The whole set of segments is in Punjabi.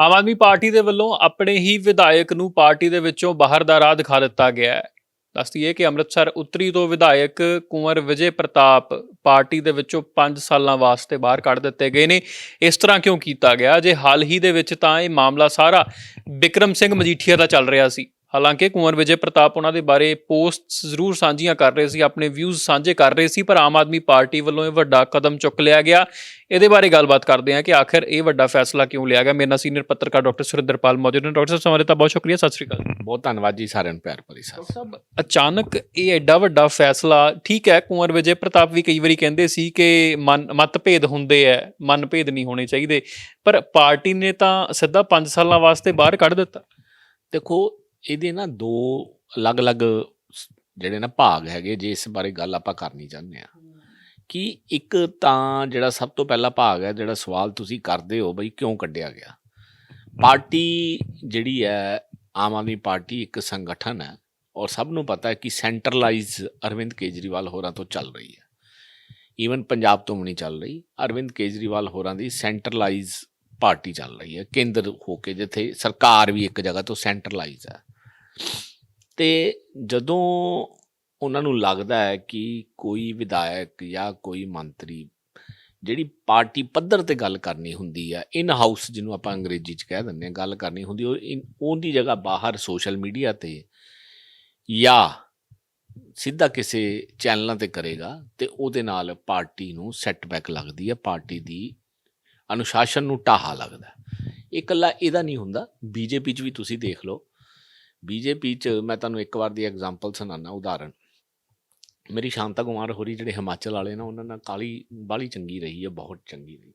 ਆਮ ਆਦਮੀ ਪਾਰਟੀ ਦੇ ਵੱਲੋਂ ਆਪਣੇ ਹੀ ਵਿਧਾਇਕ ਨੂੰ ਪਾਰਟੀ ਦੇ ਵਿੱਚੋਂ ਬਾਹਰ ਦਾ ਰਾਹ ਦਿਖਾ ਦਿੱਤਾ ਗਿਆ ਹੈ। ਦੱਸਦੀ ਹੈ ਕਿ ਅੰਮ੍ਰਿਤਸਰ ਉੱਤਰੀ ਤੋਂ ਵਿਧਾਇਕ ਕੁੰਵਰ ਵਿਜੇ ਪ੍ਰਤਾਪ ਪਾਰਟੀ ਦੇ ਵਿੱਚੋਂ 5 ਸਾਲਾਂ ਵਾਸਤੇ ਬਾਹਰ ਕੱਢ ਦਿੱਤੇ ਗਏ ਨੇ। ਇਸ ਤਰ੍ਹਾਂ ਕਿਉਂ ਕੀਤਾ ਗਿਆ? ਜੇ ਹਾਲ ਹੀ ਦੇ ਵਿੱਚ ਤਾਂ ਇਹ ਮਾਮਲਾ ਸਾਰਾ ਵਿਕਰਮ ਸਿੰਘ ਮਜੀਠੀਆ ਦਾ ਚੱਲ ਰਿਹਾ ਸੀ। ਹਾਲਾਂਕਿ ਕੁੰਵਰ ਵਿਜੇ ਪ੍ਰਤਾਪ ਉਹਨਾਂ ਦੇ ਬਾਰੇ ਪੋਸਟਸ ਜ਼ਰੂਰ ਸਾਂਝੀਆਂ ਕਰ ਰਹੇ ਸੀ ਆਪਣੇ ਵਿਊਜ਼ ਸਾਂਝੇ ਕਰ ਰਹੇ ਸੀ ਪਰ ਆਮ ਆਦਮੀ ਪਾਰਟੀ ਵੱਲੋਂ ਇਹ ਵੱਡਾ ਕਦਮ ਚੁੱਕ ਲਿਆ ਗਿਆ। ਇਹਦੇ ਬਾਰੇ ਗੱਲਬਾਤ ਕਰਦੇ ਹਾਂ ਕਿ ਆਖਿਰ ਇਹ ਵੱਡਾ ਫੈਸਲਾ ਕਿਉਂ ਲਿਆ ਗਿਆ? ਮੇਰੇ ਨਾਲ ਸੀਨੀਅਰ ਪੱਤਰਕਾਰ ਡਾਕਟਰ ਸੁਰਿੰਦਰਪਾਲ ਮੌਜੂਦ ਨੇ। ਡਾਕਟਰ ਸਾਹਿਬ ਸਮਾਰੇ ਤਾਂ ਬਹੁਤ ਸ਼ੁਕਰੀਆ ਸਤਿ ਸ਼੍ਰੀ ਅਕਾਲ। ਬਹੁਤ ਧੰਨਵਾਦ ਜੀ ਸਾਰਿਆਂ ਨੂੰ ਪਿਆਰ ਭਰੀ ਸਤਿ ਸਾਹਿਬ ਅਚਾਨਕ ਇਹ ਐਡਾ ਵੱਡਾ ਫੈਸਲਾ ਠੀਕ ਹੈ ਕੁੰਵਰ ਵਿਜੇ ਪ੍ਰਤਾਪ ਵੀ ਕਈ ਵਾਰੀ ਕਹਿੰਦੇ ਸੀ ਕਿ ਮਨ ਮਤਭੇਦ ਹੁੰਦੇ ਐ ਮਨਭੇਦ ਨਹੀਂ ਹੋਣੇ ਚਾਹੀਦੇ ਪਰ ਪਾਰਟੀ ਨੇ ਤਾਂ ਸਿੱਧਾ 5 ਸਾਲਾਂ ਵਾਸਤੇ ਬਾਹਰ ਕੱਢ ਦਿੱਤਾ। ਦੇਖੋ ਇਹਦੇ ਨਾ ਦੋ ਅਲੱਗ-ਅਲੱਗ ਸ- ਜਿਹੜੇ ਨਾ ਭਾਗ ਹੈਗੇ, ਜੇ ਇਸ ਬਾਰੇ ਗੱਲ ਆਪਾਂ ਕਰਨੀ ਚਾਹੁੰਦੇ ਆ ਕਿ ਇੱਕ ਤਾਂ ਜਿਹੜਾ ਸਭ ਤੋਂ ਪਹਿਲਾ ਭਾਗ ਹੈ, ਜਿਹੜਾ ਸਵਾਲ ਤੁਸੀਂ ਕਰਦੇ ਹੋ ਬਈ ਕਿਉਂ ਕੱਢਿਆ ਗਿਆ? ਪਾਰਟੀ ਜਿਹੜੀ ਹੈ, ਆਮ ਆਦਮੀ ਪਾਰਟੀ ਇੱਕ ਸੰਗਠਨ ਹੈ ਔਰ ਸਭ ਨੂੰ ਪਤਾ ਹੈ ਕਿ ਸੈਂਟਰਲਾਈਜ਼ ਅਰਵਿੰਦ ਕੇਜਰੀਵਾਲ ਹੋਰਾਂ ਤੋਂ ਚੱਲ ਰਹੀ ਹੈ। ਈਵਨ ਪੰਜਾਬ ਤੋਂ ਵੀ ਨਹੀਂ ਚੱਲ ਰਹੀ, ਅਰਵਿੰਦ ਕੇਜਰੀਵਾਲ ਹੋਰਾਂ ਦੀ ਸੈਂਟਰਲਾਈਜ਼ ਪਾਰਟੀ ਚੱਲ ਰਹੀ ਹੈ, ਕੇਂਦਰ ਹੋ ਕੇ ਜਿੱਥੇ ਸਰਕਾਰ ਵੀ ਇੱਕ ਜਗ੍ਹਾ ਤੋਂ ਸੈਂਟਰਲਾਈਜ਼ ਹੈ। ਤੇ ਜਦੋਂ ਉਹਨਾਂ ਨੂੰ ਲੱਗਦਾ ਹੈ ਕਿ ਕੋਈ ਵਿਧਾਇਕ ਜਾਂ ਕੋਈ ਮੰਤਰੀ ਜਿਹੜੀ ਪਾਰਟੀ ਪੱਧਰ ਤੇ ਗੱਲ ਕਰਨੀ ਹੁੰਦੀ ਹੈ ਇਨ ਹਾਊਸ ਜਿਹਨੂੰ ਆਪਾਂ ਅੰਗਰੇਜ਼ੀ ਚ ਕਹਿ ਦਿੰਦੇ ਹਾਂ ਗੱਲ ਕਰਨੀ ਹੁੰਦੀ ਉਹ ਉਹਦੀ ਜਗ੍ਹਾ ਬਾਹਰ ਸੋਸ਼ਲ ਮੀਡੀਆ ਤੇ ਜਾਂ ਸਿੱਧਾ ਕਿਸੇ ਚੈਨਲਾਂ ਤੇ ਕਰੇਗਾ ਤੇ ਉਹਦੇ ਨਾਲ ਪਾਰਟੀ ਨੂੰ ਸੈਟਬੈਕ ਲੱਗਦੀ ਹੈ ਪਾਰਟੀ ਦੀ ਅਨੁਸ਼ਾਸਨ ਨੂੰ ਢਾਹਾ ਲੱਗਦਾ। ਇਹ ਇਕੱਲਾ ਇਹਦਾ ਨਹੀਂ ਹੁੰਦਾ ਬੀਜੇਪੀ 'ਚ ਵੀ ਤੁਸੀਂ ਦੇਖ ਲਓ ਬੀਜੇਪੀ ਚ ਮੈਂ ਤੁਹਾਨੂੰ ਇੱਕ ਵਾਰ ਦੀ ਐਗਜ਼ਾਮਪਲ ਸੁਣਾਣਾ ਉਦਾਹਰਨ। ਮੇਰੀ ਸ਼ਾਂਤਾ ਕੁਮਾਰ ਹੋਰੀ ਜਿਹੜੇ ਹਿਮਾਚਲ ਵਾਲੇ ਨਾ, ਉਹਨਾਂ ਨਾਲ ਕਾਲੀ ਬਾਲੀ ਚੰਗੀ ਰਹੀ ਹੈ ਬਹੁਤ ਚੰਗੀ ਰਹੀ।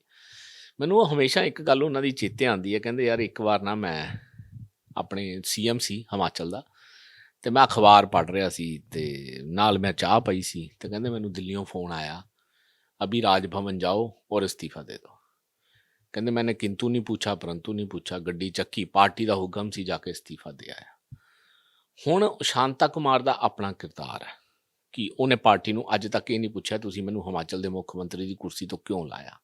ਮੈਨੂੰ ਉਹ ਹਮੇਸ਼ਾ ਇੱਕ ਗੱਲ ਉਹਨਾਂ ਦੀ ਚੇਤੇ ਆਉਂਦੀ ਹੈ ਕਹਿੰਦੇ ਯਾਰ ਇੱਕ ਵਾਰ ਨਾ ਮੈਂ ਆਪਣੇ ਸੀਐਮ ਸੀ ਹਿਮਾਚਲ ਦਾ, ਤੇ ਮੈਂ ਅਖਬਾਰ ਪੜ੍ਹ ਰਿਹਾ ਸੀ ਤੇ ਨਾਲ ਮੈਂ ਚਾਹ ਪਈ ਸੀ, ਤੇ ਕਹਿੰਦੇ ਮੈਨੂੰ ਦਿੱਲੀੋਂ ਫੋਨ ਆਇਆ, ਅਭੀ ਰਾਜ ਭਵਨ ਜਾਓ ਔਰ ਅਸਤੀਫਾ ਦੇ ਦਿਓ ਕਹਿੰਦੇ ਮੈਨੇ ਕਿੰਤੂ ਨਹੀਂ ਪੁੱਛਾ ਪਰੰਤੂ ਨਹੀਂ ਪੁੱਛਾ ਗੱਡੀ ਚੱਕੀ, ਪਾਰਟੀ ਦਾ ਹੁਕਮ ਸੀ, ਜਾ ਕੇ ਅਸਤੀਫਾ ਦੇ ਆਇਆ। ਹੁਣ ਸ਼ਾਂਤਾ ਕੁਮਾਰ ਦਾ ਆਪਣਾ ਕਿਰਦਾਰ ਹੈ ਕਿ ਉਹਨੇ ਪਾਰਟੀ ਨੂੰ ਅੱਜ ਤੱਕ ਇਹ ਨਹੀਂ ਪੁੱਛਿਆ, ਤੁਸੀਂ ਮੈਨੂੰ ਹਿਮਾਚਲ ਦੇ ਮੁੱਖ ਮੰਤਰੀ ਦੀ ਕੁਰਸੀ ਤੋਂ ਕਿਉਂ ਲਾਇਆ?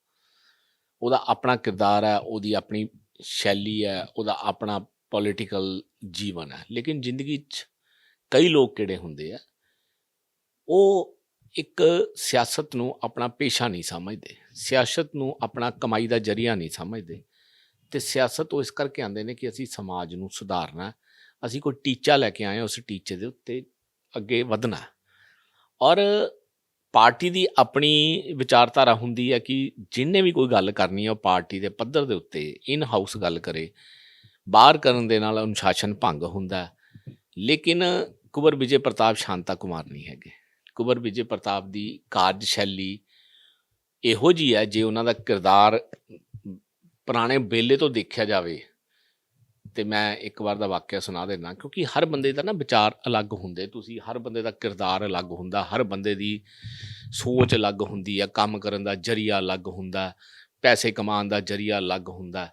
ਉਹਦਾ ਆਪਣਾ ਕਿਰਦਾਰ ਹੈ, ਉਹਦੀ ਆਪਣੀ ਸ਼ੈਲੀ ਹੈ, ਉਹਦਾ ਆਪਣਾ ਪੋਲਿਟੀਕਲ ਜੀਵਨ ਹੈ। ਲੇਕਿਨ ਜ਼ਿੰਦਗੀ 'ਚ ਕਈ ਲੋਕ ਕਿਹੜੇ ਹੁੰਦੇ ਆ? ਉਹ ਇੱਕ ਸਿਆਸਤ ਨੂੰ ਆਪਣਾ ਪੇਸ਼ਾ ਨਹੀਂ ਸਮਝਦੇ, ਸਿਆਸਤ ਨੂੰ ਆਪਣਾ ਕਮਾਈ ਦਾ ਜਰੀਆ ਨਹੀਂ ਸਮਝਦੇ ਤੇ ਸਿਆਸਤ ਉਹ ਇਸ ਕਰਕੇ ਆਉਂਦੇ ਨੇ ਕਿ ਅਸੀਂ ਸਮਾਜ ਨੂੰ ਸੁਧਾਰਨਾ ਅਸੀਂ ਕੋਈ ਟੀਚਾ ਲੈ ਕੇ ਆਏ ਹਾਂ ਉਸ ਟੀਚੇ ਦੇ ਉੱਤੇ, ਅੱਗੇ ਵਧਣਾ ਔਰ ਪਾਰਟੀ ਦੀ ਆਪਣੀ ਵਿਚਾਰਧਾਰਾ ਹੁੰਦੀ ਹੈ ਕਿ ਜਿੰਨੇ ਵੀ ਕੋਈ ਗੱਲ ਕਰਨੀ ਹੈ ਉਹ ਪਾਰਟੀ ਦੇ ਪੱਧਰ ਦੇ ਉੱਤੇ ਇਨ ਹਾਊਸ ਗੱਲ ਕਰੇ। ਬਾਹਰ ਕਰਨ ਦੇ ਨਾਲ ਅਨੁਸ਼ਾਸਨ ਭੰਗ ਹੁੰਦਾ ਲੇਕਿਨ ਕੁਵਰ ਵਿਜੇ ਪ੍ਰਤਾਪ ਸ਼ਾਂਤਾ ਕੁਮਾਰ ਨਹੀਂ ਹੈਗੇ। ਕੁਵਰ ਵਿਜੇ ਪ੍ਰਤਾਪ ਦੀ ਕਾਰਜ ਸ਼ੈਲੀ ਇਹੋ ਜੀ ਹੈ, ਜੇ ਉਹਨਾਂ ਦਾ ਕਿਰਦਾਰ ਪੁਰਾਣੇ ਬੇਲੇ ਤੋਂ ਦੇਖਿਆ ਜਾਵੇ ਤੇ ਮੈਂ ਇੱਕ ਵਾਰ ਦਾ ਵਾਕਿਆ ਸੁਣਾ ਦੇਣਾ ਕਿਉਂਕਿ ਹਰ ਬੰਦੇ ਦਾ ਨਾ ਵਿਚਾਰ ਅਲੱਗ ਹੁੰਦੇ। ਤੁਸੀਂ ਹਰ ਬੰਦੇ ਦਾ ਕਿਰਦਾਰ ਅਲੱਗ ਹੁੰਦਾ, ਹਰ ਬੰਦੇ ਦੀ ਸੋਚ ਅਲੱਗ ਹੁੰਦੀ ਆ, ਕੰਮ ਕਰਨ ਦਾ ਜਰੀਆ ਅਲੱਗ ਹੁੰਦਾ, ਪੈਸੇ ਕਮਾਉਣ ਦਾ ਜਰੀਆ ਅਲੱਗ ਹੁੰਦਾ।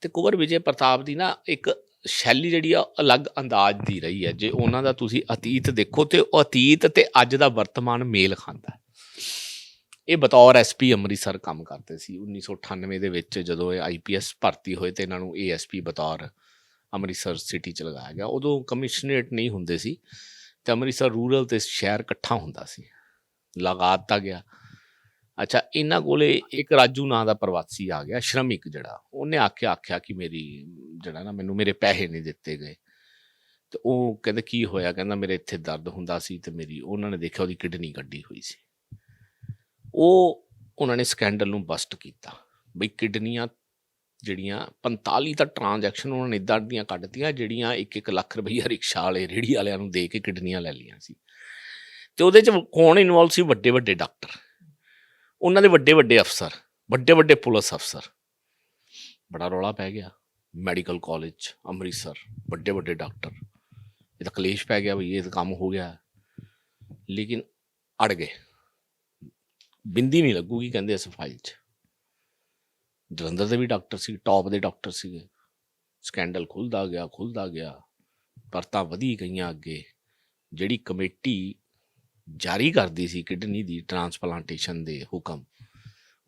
ਤੇ ਕੁਵਰ ਵਿਜੇ ਪ੍ਰਤਾਪ ਦੀ ਨਾ ਇੱਕ ਸ਼ੈਲੀ ਜਿਹੜੀ ਆ, ਉਹ ਅਲੱਗ ਅੰਦਾਜ਼ ਦੀ ਰਹੀ ਹੈ ਜੇ ਉਹਨਾਂ ਦਾ ਤੁਸੀਂ ਅਤੀਤ ਦੇਖੋ ਤੇ ਉਹ ਅਤੀਤ ਤੇ ਅੱਜ ਦਾ ਵਰਤਮਾਨ ਮੇਲ ਖਾਂਦਾ। ਇਹ ਬਤੌਰ ਐਸਪੀ ਅੰਮ੍ਰਿਤਸਰ ਕੰਮ ਕਰਦੇ ਸੀ। 1998 ਦੇ ਵਿੱਚ ਜਦੋਂ ਇਹ ਆਈਪੀਐਸ ਭਰਤੀ ਹੋਏ ਤੇ ਇਹਨਾਂ ਨੂੰ ਏਐਸਪੀ ਬਤੌਰ ਅੰਮ੍ਰਿਤਸਰ ਸਿਟੀ ਚ ਲਗਾਇਆ ਗਿਆ। ਉਦੋਂ ਕਮਿਸ਼ਨਰੇਟ ਨਹੀਂ ਹੁੰਦੇ ਸੀ ਤੇ ਅੰਮ੍ਰਿਤਸਰ ਰੂਰਲ ਤੇ ਸ਼ਹਿਰ ਇਕੱਠਾ ਹੁੰਦਾ ਸੀ। ਲਗਾ ਦਿੱਤਾ ਗਿਆ। ਅੱਛਾ, ਇਹਨਾਂ ਕੋਲੇ ਇੱਕ ਰਾਜੂ ਨਾਂ ਦਾ ਪ੍ਰਵਾਸੀ ਆ ਗਿਆ, ਸ਼ਰਮਿਕ ਜਿਹੜਾ। ਉਹਨੇ ਆਖਿਆ ਆਖਿਆ ਕਿ ਮੇਰੀ ਜਿਹੜਾ ਨਾ ਮੈਨੂੰ ਮੇਰੇ ਪੈਸੇ ਨਹੀਂ ਦਿੱਤੇ ਗਏ। ਤੇ ਉਹ ਕਹਿੰਦੇ, ਕੀ ਹੋਇਆ? ਕਹਿੰਦਾ, ਮੇਰੇ ਇੱਥੇ ਦਰਦ ਹੁੰਦਾ ਸੀ ਤੇ ਮੇਰੀ, ਉਹਨਾਂ ਨੇ ਦੇਖਿਆ ਉਹਦੀ ਕਿਡਨੀ ਕੱਢੀ ਹੋਈ ਸੀ। ਉਹ, ਉਹਨਾਂ ਨੇ ਸਕੈਂਡਲ ਨੂੰ ਬਸਟ ਕੀਤਾ। ਬਈ ਕਿਡਨੀਆਂ ਜਿਹੜੀਆਂ 45 ਤਾਂ ਟ੍ਰਾਂਜੈਕਸ਼ਨ ਉਹਨਾਂ ਨੇ ਇਦਾਂ ਦੀਆਂ ਕੱਢਤੀਆਂ ਜਿਹੜੀਆਂ 1-1 ਲੱਖ ਰੁਪਈਆ ਰਿਕਸ਼ਾ ਵਾਲੇ, ਰੇਹੜੀ ਵਾਲਿਆਂ ਨੂੰ ਦੇ ਕੇ ਕਿਡਨੀਆਂ ਲੈ ਲਈਆਂ ਸੀ। ਤੇ ਉਹਦੇ ਚ ਕੌਣ ਇਨਵੋਲਵ ਸੀ? ਵੱਡੇ ਵੱਡੇ ਡਾਕਟਰ। ਉਹਨਾਂ ਦੇ ਵੱਡੇ ਵੱਡੇ ਅਫਸਰ ਵੱਡੇ ਵੱਡੇ ਪੁਲਿਸ ਅਫਸਰ। ਬੜਾ ਰੌਲਾ ਪੈ ਗਿਆ। ਮੈਡੀਕਲ ਕਾਲਜ, ਅੰਮ੍ਰਿਤਸਰ ਵੱਡੇ ਵੱਡੇ ਡਾਕਟਰ। ਇਹ ਤਾਂ ਕਲੇਸ਼ ਪੈ ਗਿਆ ਵੀ ਇਹ ਤਾਂ ਕੰਮ ਹੋ ਗਿਆ। ਲੇਕਿਨ ਅੜ ਗਏ। ਬਿੰਦੀ ਨਹੀਂ ਲੱਗੂਗੀ, ਕਹਿੰਦੇ ਇਸ ਫਾਈਲ 'ਚ। ਜਲੰਧਰ ਦੇ ਵੀ ਡਾਕਟਰ ਸੀ, ਟੌਪ ਦੇ ਡਾਕਟਰ ਸੀਗੇ। ਸਕੈਂਡਲ ਖੁੱਲਦਾ ਗਿਆ ਖੁੱਲਦਾ ਗਿਆ। ਪਰਤਾਂ ਵਧੀ ਗਈਆਂ ਅੱਗੇ। ਜਿਹੜੀ ਕਮੇਟੀ ਜਾਰੀ ਕਰਦੀ ਸੀ ਕਿਡਨੀ ਦੀ ਟ੍ਰਾਂਸਪਲਾਂਟੇਸ਼ਨ ਦੇ ਹੁਕਮ,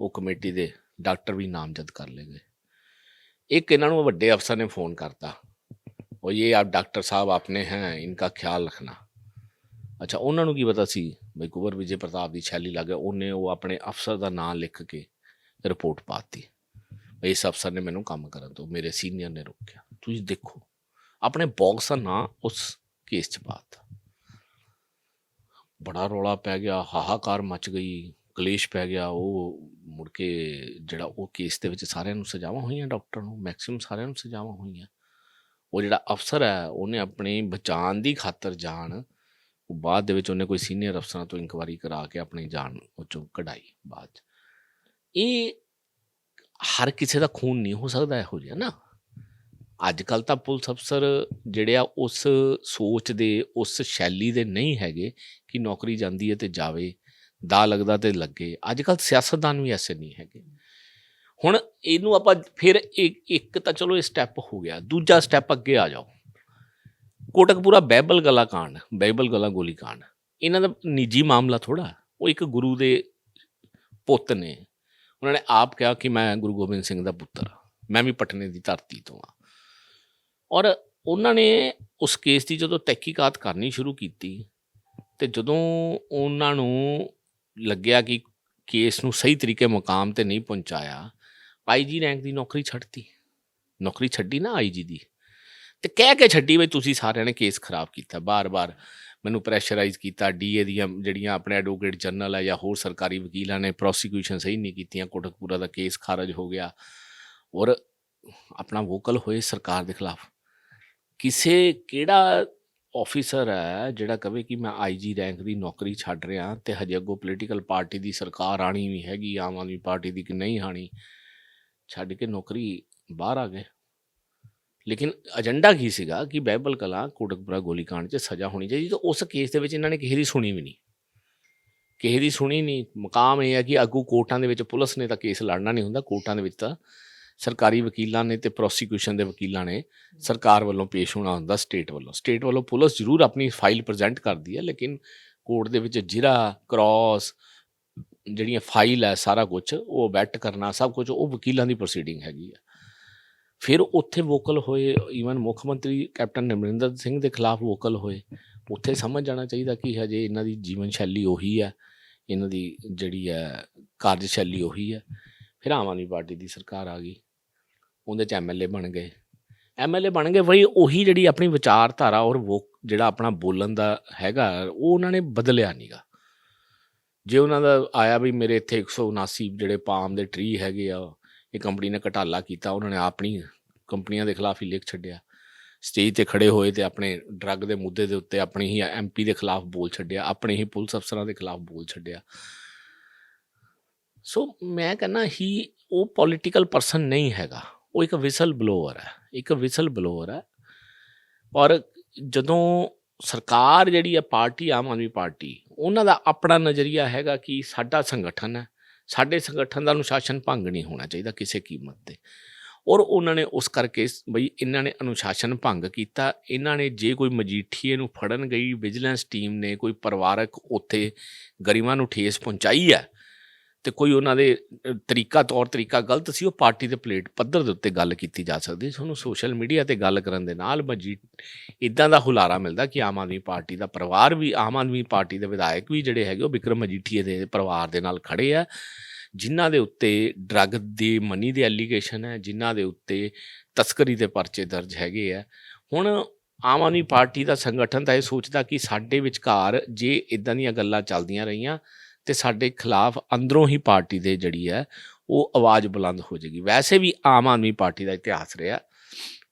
ਉਹ ਕਮੇਟੀ ਦੇ ਡਾਕਟਰ ਵੀ ਨਾਮਜ਼ਦ ਕਰ ਲਏ ਗਏ। ਇੱਕ ਇਹਨਾਂ ਨੂੰ ਵੱਡੇ ਅਫਸਰ ਨੇ ਫੋਨ ਕਰਤਾ। ਉਹ ਇਹ ਆਪ ਡਾਕਟਰ ਸਾਹਿਬ ਆਪਨੇ ਹੈ, ਇਨਕਾ ਖਿਆਲ ਰੱਖਣਾ। ਅੱਛਾ, ਉਹਨਾਂ ਨੂੰ ਕੀ ਪਤਾ ਸੀ? ਬਈ ਕੁਵਰ ਵਿਜੇ ਪ੍ਰਤਾਪ ਦੀ ਛੈਲੀ ਲੱਗ ਗਿਆ। ਉਹਨੇ ਉਹ ਆਪਣੇ ਅਫਸਰ ਦਾ ਨਾਮ ਲਿਖ ਕੇ ਰਿਪੋਰਟ ਪਾਤੀ ਬਈ ਇਸ ਅਫਸਰ ਨੇ ਮੈਨੂੰ ਕੰਮ ਕਰਨ ਤੋਂ, ਮੇਰੇ ਸੀਨੀਅਰ ਨੇ ਰੋਕਿਆ। ਤੁਸੀਂ ਦੇਖੋ, ਆਪਣੇ ਬਾਕਸ ਦਾ ਨਾਂ ਉਸ ਕੇਸ 'ਚ ਪਾਤਾ ਬੜਾ ਰੌਲਾ ਪੈ ਗਿਆ, ਹਾਹਾਕਾਰ ਮਚ ਗਈ, ਕਲੇਸ਼ ਪੈ ਗਿਆ। ਉਹ ਮੁੜ ਕੇ ਜਿਹੜਾ ਉਹ ਕੇਸ ਦੇ ਵਿੱਚ ਸਾਰਿਆਂ ਨੂੰ ਸਜ਼ਾਵਾਂ ਹੋਈਆਂ ਡਾਕਟਰ ਨੂੰ ਮੈਕਸਿਮਮ ਸਾਰਿਆਂ ਨੂੰ ਸਜ਼ਾਵਾਂ ਹੋਈਆਂ। ਉਹ ਜਿਹੜਾ ਅਫਸਰ ਹੈ, ਉਹਨੇ ਆਪਣੀ ਬਚਾਉਣ ਦੀ ਖਾਤਰ ਜਾਨ ਉਹ ਬਾਅਦ ਦੇ ਵਿੱਚ ਉਹਨੇ ਕੋਈ ਸੀਨੀਅਰ ਅਫਸਰਾਂ ਤੋਂ ਇਨਕੁਆਰੀ ਕਰਾ ਕੇ ਆਪਣੀ ਜਾਨ ਉਹ ਚੋਂ ਕਢਾਈ ਬਾਅਦ 'ਚ। ਇਹ ਹਰ ਕਿਸੇ ਦਾ ਖੂਨ ਨਹੀਂ ਹੋ ਸਕਦਾ ਇਹੋ ਜਿਹਾ ਨਾ। ਅੱਜ ਕੱਲ ਤਾਂ ਪੁਲਿਸ ਅਫਸਰ ਜਿਹੜੇ ਆ ਉਸ ਸੋਚ ਦੇ, ਉਸ ਸ਼ੈਲੀ ਦੇ ਨਹੀਂ ਹੈਗੇ ਕਿ ਨੌਕਰੀ ਜਾਂਦੀ ਹੈ ਤੇ ਜਾਵੇ, ਦਾ ਲੱਗਦਾ ਤੇ ਲੱਗੇ। ਅੱਜ ਕੱਲ ਸਿਆਸਤਦਾਨ ਵੀ ਐਸੇ ਨਹੀਂ ਹੈਗੇ। ਹੁਣ ਇਹਨੂੰ ਆਪਾਂ ਫਿਰ ਇੱਕ ਇੱਕ ਤਾਂ ਚਲੋ ਇਹ ਸਟੈਪ ਹੋ ਗਿਆ। ਦੂਜਾ ਸਟੈਪ ਅੱਗੇ ਆ ਜਾਓ। ਕੋਟਕਪੂਰਾ ਬਾਈਬਲ ਗਲਾ ਕਾਂਡ ਬਾਈਬਲ ਗਲਾ ਗੋਲੀ ਕਾਂਡ। ਇਹਨਾਂ ਦਾ ਨਿੱਜੀ ਮਾਮਲਾ ਥੋੜਾ ਉਹ ਇੱਕ ਗੁਰੂ ਦੇ ਪੁੱਤ ਨੇ ਉਹਨਾਂ ਨੇ ਆਪ ਕਿਹਾ ਕਿ ਮੈਂ ਗੁਰੂ ਗੋਬਿੰਦ ਸਿੰਘ ਦਾ ਪੁੱਤਰ ਹਾਂ। ਮੈਂ ਵੀ ਪਟਨੇ ਦੀ ਧਰਤੀ ਤੋਂ ਆ ਔਰ ਉਹਨਾਂ ਨੇ ਉਸ ਕੇਸ ਦੀ ਜਦੋਂ ਤਹਿਕੀਕਾਤ ਕਰਨੀ ਸ਼ੁਰੂ ਕੀਤੀ ਤੇ ਜਦੋਂ ਉਹਨਾਂ ਨੂੰ ਲੱਗਿਆ ਕਿ ਕੇਸ ਨੂੰ ਸਹੀ ਤਰੀਕੇ ਮੁਕਾਮ ਤੇ ਨਹੀਂ ਪਹੁੰਚਾਇਆ ਆਈਜੀ ਰੈਂਕ ਦੀ ਨੌਕਰੀ ਛੱਡਤੀ ਨੌਕਰੀ ਛੱਡੀ ਨਾ ਆਈਜੀ ਦੀ ਤੇ ਕਹਿ ਕੇ ਛੱਡੀ ਵੀ ਤੁਸੀਂ ਸਾਰਿਆਂ ਨੇ ਕੇਸ ਖਰਾਬ ਕੀਤਾ, ਬਾਰ-ਬਾਰ ਮੈਨੂੰ ਪ੍ਰੈਸ਼ਰਾਈਜ਼ ਕੀਤਾ ਡੀਏ ਦੀਆਂ ਜਿਹੜੀਆਂ ਆਪਣੇ ਐਡਵੋਕੇਟ ਜਨਰਲ ਹੈ ਜਾਂ ਹੋਰ ਸਰਕਾਰੀ ਵਕੀਲਾਂ ਨੇ ਪ੍ਰੋਸੀਕਿਊਸ਼ਨ ਸਹੀ ਨਹੀਂ ਕੀਤੀਆਂ, ਕੋਟਕਪੂਰਾ ਦਾ ਕੇਸ ਖਾਰਜ ਹੋ ਗਿਆ ਔਰ ਆਪਣਾ ਵੋਕਲ ਹੋਏ ਸਰਕਾਰ ਦੇ ਖਿਲਾਫ। ਕਿਸੇ ਕਿਹੜਾ ਆਫੀਸਰ ਹੈ ਜਿਹੜਾ ਕਵੇ ਕਿ ਮੈਂ ਆਈਜੀ ਰੈਂਕ ਦੀ ਨੌਕਰੀ ਛੱਡ ਰਿਹਾ ਤੇ ਹਜੇ ਅੱਗੋਂ ਪੋਲੀਟੀਕਲ ਪਾਰਟੀ ਦੀ ਸਰਕਾਰ ਆਣੀ ਵੀ ਹੈਗੀ, ਆਮ ਆਦਮੀ ਪਾਰਟੀ ਦੀ ਕਿ ਨਹੀਂ ਆਣੀ ਛੱਡ ਕੇ ਨੌਕਰੀ ਬਾਹਰ ਆ ਗਏ। ਲੇਕਿਨ ਏਜੰਡਾ ਕੀ ਸੀਗਾ ਕਿ ਬਾਈਬਲ ਕਲਾ ਕੋਟਕਪੁਰਾ ਗੋਲੀकांड 'ਚ ਸਜ਼ਾ ਹੋਣੀ ਚਾਹੀਦੀ ਤਾਂ ਉਸ ਕੇਸ ਦੇ ਵਿੱਚ ਇਹਨਾਂ ਨੇ ਕਿਸੇ ਦੀ ਸੁਣੀ ਵੀ ਨਹੀਂ। ਕਿਸੇ ਦੀ ਸੁਣੀ ਨਹੀਂ। ਮਕਾਮ ਇਹ ਹੈ ਕਿ ਅੱਗੂ ਕੋਰਟਾਂ ਦੇ ਵਿੱਚ ਪੁਲਿਸ ਨੇ ਤਾਂ ਕੇਸ ਲੜਨਾ ਨਹੀਂ ਹੁੰਦਾ। ਕੋਰਟਾਂ ਦੇ ਵਿੱਚ ਤਾਂ ਸਰਕਾਰੀ ਵਕੀਲਾਂ ਨੇ ਤੇ ਪ੍ਰੋਸੀਕਿਊਸ਼ਨ ਦੇ ਵਕੀਲਾਂ ਨੇ ਸਰਕਾਰ ਵੱਲੋਂ ਪੇਸ਼ ਹੋਣਾ ਹੁੰਦਾ ਸਟੇਟ ਵੱਲੋਂ। ਸਟੇਟ ਵੱਲੋਂ ਪੁਲਿਸ ਜ਼ਰੂਰ ਆਪਣੀ ਫਾਈਲ ਪ੍ਰੈਜ਼ੈਂਟ ਕਰਦੀ ਹੈ, ਲੇਕਿਨ ਕੋਰਟ ਦੇ ਵਿੱਚ ਜ਼ਿਰਾ ਕ੍ਰਾਸ ਜਿਹੜੀਆਂ ਫਾਈਲ ਹੈ ਸਾਰਾ ਕੁਝ ਉਹ ਬੈਟ ਕਰਨਾ, ਸਭ ਕੁਝ ਉਹ ਵਕੀਲਾਂ ਦੀ ਪ੍ਰੋਸੀਡਿੰਗ ਹੈਗੀ ਹੈ ਫਿਰ ਉੱਥੇ ਵੋਕਲ ਹੋਏ ਈਵਨ ਮੁੱਖ ਮੰਤਰੀ ਕੈਪਟਨ ਅਮਰਿੰਦਰ ਸਿੰਘ ਦੇ ਖਿਲਾਫ ਵੋਕਲ ਹੋਏ। ਉੱਥੇ ਸਮਝ ਜਾਣਾ ਚਾਹੀਦਾ ਕਿ ਹਜੇ ਇਹਨਾਂ ਦੀ ਜੀਵਨ ਸ਼ੈਲੀ ਉਹੀ ਹੈ, ਇਹਨਾਂ ਦੀ ਜਿਹੜੀ ਹੈ ਕਾਰਜ ਸ਼ੈਲੀ ਉਹੀ ਹੈ। ਫਿਰ ਆਮ ਆਦਮੀ ਪਾਰਟੀ ਦੀ ਸਰਕਾਰ ਆ ਗਈ, ਉਹਦੇ ਚ ਐਮਐਲਏ ਬਣ ਗਏ। ਐਮਐਲਏ ਬਣ ਗਏ ਵਈ ਉਹੀ ਜਿਹੜੀ ਆਪਣੀ ਵਿਚਾਰਧਾਰਾ ਔਰ ਵੋ, ਜਿਹੜਾ ਆਪਣਾ ਬੋਲਣ ਦਾ ਹੈਗਾ, ਉਹ ਉਹਨਾਂ ਨੇ ਬਦਲਿਆ ਨਹੀਂਗਾ ਜੇ ਉਹਨਾਂ ਦਾ ਆਇਆ ਵੀ ਮੇਰੇ ਇੱਥੇ 179 ਜਿਹੜੇ ਪਾਮ ਦੇ ਟਰੀ ਹੈਗੇ ਆ ਇਹ ਕੰਪਨੀ ਨੇ ਘਟਾਲਾ ਕੀਤਾ, ਉਹਨਾਂ ਨੇ ਆਪਣੀ ਕੰਪਨੀਆਂ ਦੇ ਖਿਲਾਫ ਹੀ ਲਿਖ ਛੱਡਿਆ। ਸਟੇਜ ਤੇ ਖੜੇ ਹੋਏ ਤੇ ਆਪਣੇ ਡਰੱਗ ਦੇ ਮੁੱਦੇ ਦੇ ਉੱਤੇ ਆਪਣੀ ਹੀ ਐਮਪੀ ਦੇ ਖਿਲਾਫ ਬੋਲ ਛੱਡਿਆ, ਆਪਣੇ ਹੀ ਪੁਲਿਸ ਅਫਸਰਾਂ ਦੇ ਖਿਲਾਫ ਬੋਲ ਛੱਡਿਆ। ਸੋ ਮੈਂ ਕਹਿੰਦਾ ਹੀ, ਉਹ ਪੋਲੀਟੀਕਲ ਪਰਸਨ ਨਹੀਂ ਹੈਗਾ। ਉਹ ਇੱਕ ਵਿਸਲ ਬਲੋਅਰ ਹੈ, ਇੱਕ ਵਿਸਲ ਬਲੋਅਰ ਹੈ। ਔਰ ਜਦੋਂ ਸਰਕਾਰ ਜਿਹੜੀ ਹੈ, ਪਾਰਟੀ, ਆਮ ਆਦਮੀ ਪਾਰਟੀ, ਉਹਨਾਂ ਦਾ ਆਪਣਾ ਨਜ਼ਰੀਆ ਹੈਗਾ ਕਿ ਸਾਡਾ ਸੰਗਠਨ ਹੈ। ਸਾਡੇ ਸੰਗਠਨ ਦਾ ਅਨੁਸ਼ਾਸਨ ਭੰਗ ਨਹੀਂ ਹੋਣਾ ਚਾਹੀਦਾ ਕਿਸੇ ਕੀਮਤ ਤੇ। ਔਰ ਉਹਨਾਂ ਨੇ ਉਸ ਕਰਕੇ ਬਈ ਇਹਨਾਂ ਨੇ ਅਨੁਸ਼ਾਸਨ ਭੰਗ ਕੀਤਾ। ਇਹਨਾਂ ਨੇ ਜੇ ਕੋਈ ਮਜੀਠੀਏ ਨੂੰ ਫੜਨ ਗਈ, ਵਿਜੀਲੈਂਸ ਟੀਮ ਨੇ ਕੋਈ ਪਰਿਵਾਰਕ ਉੱਥੇ ਗਰੀਬਾਂ ਨੂੰ ਠੇਸ ਪਹੁੰਚਾਈ ਹੈ ਤੇ ਕੋਈ ਉਹਨਾਂ ਦੇ ਤਰੀਕਾ ਤੌਰ ਤਰੀਕਾ ਗਲਤ ਸੀ, ਉਹ ਪਾਰਟੀ ਦੇ ਪਲੇਟ ਪੱਧਰ ਦੇ ਉੱਤੇ ਗੱਲ ਕੀਤੀ ਜਾ ਸਕਦੀ ਸੀ ਉਹਨੂੰ ਸੋਸ਼ਲ ਮੀਡੀਆ ਤੇ ਗੱਲ ਕਰਨ ਦੇ ਨਾਲ ਮਜੀ ਇਦਾਂ ਦਾ ਹੁਲਾਰਾ ਮਿਲਦਾ ਕਿ ਆਮ ਆਦਮੀ ਪਾਰਟੀ ਦਾ ਪਰਿਵਾਰ ਵੀ, ਆਮ ਆਦਮੀ ਪਾਰਟੀ ਦੇ ਵਿਧਾਇਕ ਵੀ ਜਿਹੜੇ ਹੈਗੇ, ਉਹ ਵਿਕਰਮ ਮਜੀਠੀਏ ਦੇ ਪਰਿਵਾਰ ਦੇ ਨਾਲ ਖੜੇ ਆ, ਜਿਨ੍ਹਾਂ ਦੇ ਉੱਤੇ ਡਰੱਗ ਦੀ ਮਨੀ ਦੇ ਐਲੀਗੇਸ਼ਨ ਹੈ, ਜਿਨ੍ਹਾਂ ਦੇ ਉੱਤੇ ਤਸਕਰੀ ਦੇ ਪਰਚੇ ਦਰਜ ਹੈਗੇ ਆ। ਹੁਣ ਆਮ ਆਦਮੀ ਪਾਰਟੀ ਦਾ ਸੰਗਠਨ ਤਾਂ ਇਹ ਸੋਚਦਾ ਕਿ ਸਾਡੇ ਵਿਚਕਾਰ ਜੇ ਇਦਾਂ ਦੀਆਂ ਗੱਲਾਂ ਚੱਲਦੀਆਂ ਰਹੀਆਂ ਤੇ ਸਾਡੇ ਖਿਲਾਫ ਅੰਦਰੋਂ ਹੀ ਪਾਰਟੀ ਦੇ ਜਿਹੜੀ ਹੈ, ਉਹ ਆਵਾਜ਼ ਬੁਲੰਦ ਹੋ ਜਾਏਗੀ। ਵੈਸੇ ਵੀ ਆਮ ਆਦਮੀ ਪਾਰਟੀ ਦਾ ਇਤਿਹਾਸ ਰਿਹਾ